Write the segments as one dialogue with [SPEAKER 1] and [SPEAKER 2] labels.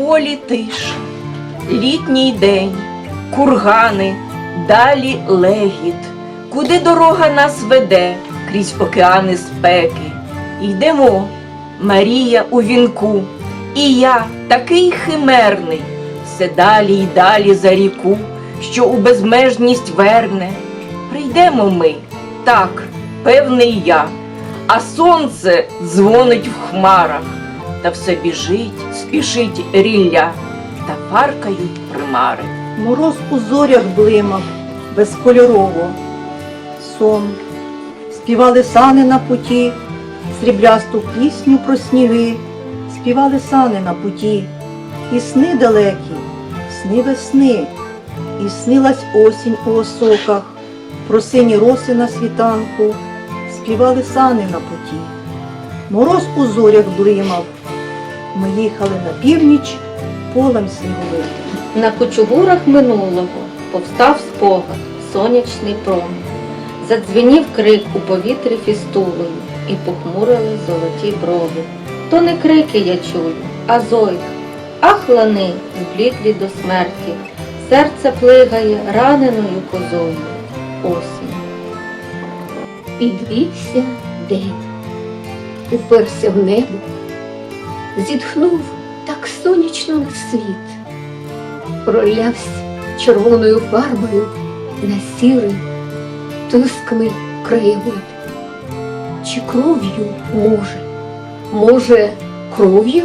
[SPEAKER 1] полі тиша, літній день, кургани, далі легіт, куди дорога нас веде крізь океани спеки. Йдемо, Марія у вінку, і я такий химерний, все далі й далі за ріку, що у безмежність верне. Прийдемо ми, так, певний я, а сонце дзвонить в хмарах, та все біжить, спішить рілля, та фаркають примари.
[SPEAKER 2] Мороз у зорях блимав безкольорово. Сон. Співали сани на путі, сріблясту пісню про сніги, співали сани на путі, і сни далекі, сни весни, і снилась осінь у осоках, про сині роси на світанку, співали сани на путі. Мороз у зорях блимав. Ми їхали на північ полем сніговитим.
[SPEAKER 3] На кучугурах минулого повстав спогад, сонячний промінь. Задзвенів крик у повітрі фістулою, і похмурили золоті брови. То не крики я чую, а зойк. Ах, лани, зблідлі до смерті, серце плигає раненою козою. Осінь.
[SPEAKER 4] Підвівся день, уперся в небо, зітхнув так сонячно на світ, пролявся червоною фарбою на сірий, тускний краєвид. Чи кров'ю може, може, кров'ю,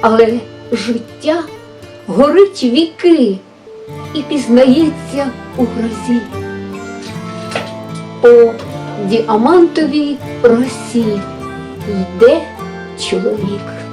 [SPEAKER 4] але життя горить віки і пізнається у грозі. По діамантовій росі йде чоловік.